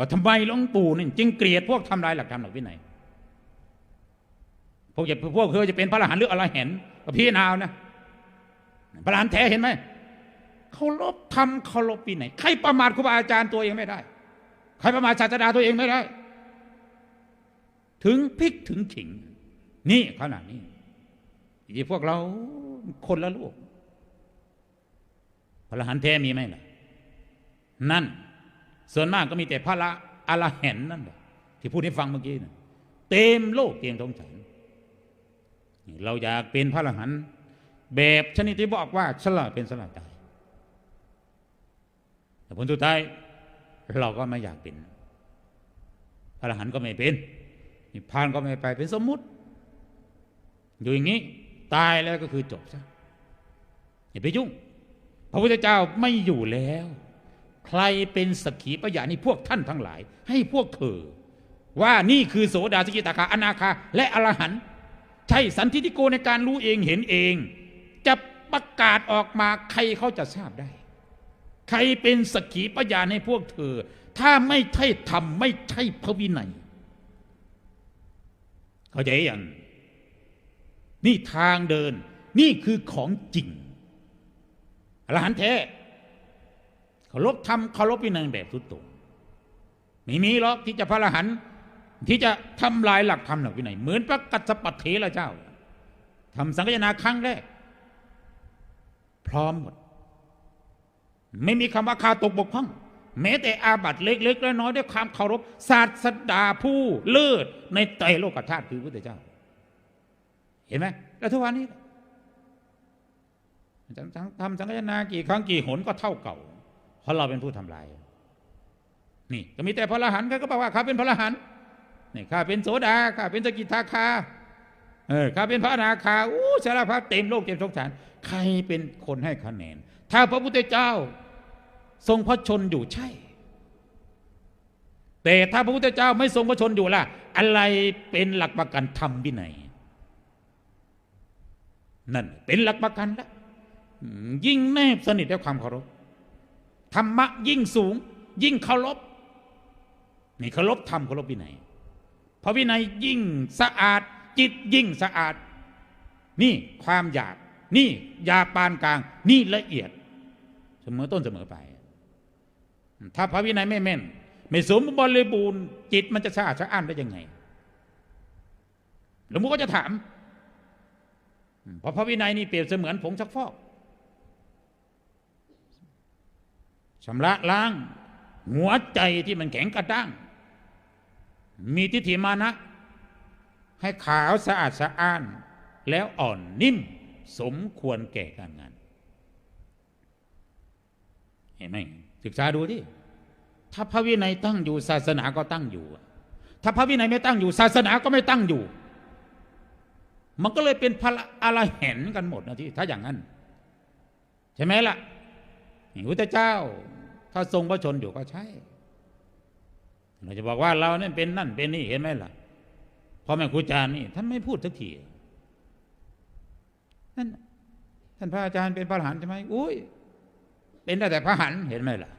ว่าทำไมหลวงปู่นี่จึงเกลียดพวกทำลายหลักธรรมหลักวินัยพวกจะพวกเคยจะเป็นพระอรหันต์หรืออะไรเห็นก็พี่นาวนะพระอรหันต์แท้เห็นไหมเคารพธรรมเคารพวินัยใครประมาทครูบาอาจารย์ตัวเองไม่ได้ ใครประมาทศาสดาตัวเองไม่ได้ ถึงพริกถึงขิง นี่ขนาดนี้ที่พวกเราคนละลูกพระอรหันต์แท้มีไหมล่ะนั่น ส่วนมากก็มีแต่พระละอรหันนั่นแหละที่พูดให้ฟังเมื่อกี้นะเต็มโลกเต็มท้องฉันนี่เราอยากเป็นพระอรหันต์แบบชนิดที่บอกว่าสละเป็นสละตายแต่ผลสุดท้ายเราก็ไม่อยากเป็น พระอรหันต์ก็ไม่เป็นนิพพานก็ไม่ไปเป็นสมมุติ อยู่อย่างนี้ตายแล้วก็คือจบซะอย่าไปยุ่ง พระพุทธเจ้าไม่อยู่แล้ว ใครเป็นสักขีพยานให้พวกท่านทั้งหลาย ให้พวกเธอ ว่านี่คือโสดาสกิตาคาอนาคา และอรหันต์ใช่สันทิฏฐิโกในการรู้เองเห็นเอง จะประกาศออกมาใครเขาจะทราบได้ ใครเป็นสักขีพยาให้พวกเธอ ถ้าไม่ใช่ธรรมไม่ใช่พระวินัยเข้าใจยังนี่ทางเดินนี่คือของจริงอรหันต์แท้ เคารพธรรมเคารพวินัยแบบสุดโต่งไม่มีหรอกที่จะพระอรหันต์ที่จะทำลายหลักธรรมหลักวินัยเหมือนพระกัสสปเทระเจ้าทำสังฆนาครั้งแรก พร้อมหมด ไม่มีคำว่าคาตกบกพร่อง แม้แต่อาบัตเล็กๆและน้อยด้วยความเคารพศาสดาผู้เลิศในไตรโลกธาตุคือพระพุทธเจ้า เห็นไหมแล้วทุกวันนี้ทำสังฆนากี่ครั้งกี่หนก็เท่าเก่า เพราะเราเป็นผู้ทำลาย นี่ก็มีแต่พระอรหันต์ก็บอกว่าข้าเป็นพระอรหันต์นี่ข้าเป็นโสดาข้าเป็นสกิทาคาเออข้าเป็นพระนาคาอู้สารพัดเต็มโลกเต็มสงสาร ใครเป็นคนให้คะแนน ถ้าพระพุทธเจ้าทรงพระชนอยู่ใช่ แต่ถ้าพระพุทธเจ้าไม่ทรงพระชนอยู่ล่ะ อะไรเป็นหลักประกันธรรมวินัยนั่นเป็นหลักประกันล้วอืมยิ่งแนบสนิทด้วยความเคารพ ธรรมะยิ่งสูง ยิ่งเคารพนี่เคารพธรรมเคารพวินัยเพราะวินัยยิ่งสะอาด จิตยิ่งสะอาด นี่ความอยาก นี่ยาปานกลาง นี่ละเอียด เสมอต้นเสมอไป ถ้าพระวินัยไม่แม่น ไม่สมบริบูรณ์จิตมันจะสะอาดสะอ้านได้ยังไงหลวงพ่อก็จะถามเพราะพระวินัยนี่เปรียบเสมือนผงซักฟอกชำระล้าง หัวใจที่มันแข็งกระด้าง มีทิฏฐิมานะ ให้ขาวสะอาดสะอ้าน แล้วอ่อนนิ่ม สมควรแก่การงาน เห็นไหมศึกษาดูที่ถ้าพระวินัยตั้งอยู่ศาสนาก็ตั้งอยู่ ถ้าพระวินัยไม่ตั้งอยู่ ศาสนาก็ไม่ตั้งอยู่ มันก็เลยเป็นพระอรหันต์กันหมดนะที่ ถ้าอย่างนั้น ใช่ไหมล่ะพุทธเจ้า ถ้าทรงพระชนอยู่ก็ใช่เราจะบอกว่าเราเนี่ยเป็นนั่นเป็นนี่เห็นไหมล่ะพ่อแม่ครูอาจารย์นี่ท่านไม่พูดสักทีนั่นท่านพระอาจารย์เป็นพระหันใช่ไหมอุ้ยเป็นได้แต่พระหันเห็นไหมล่ะ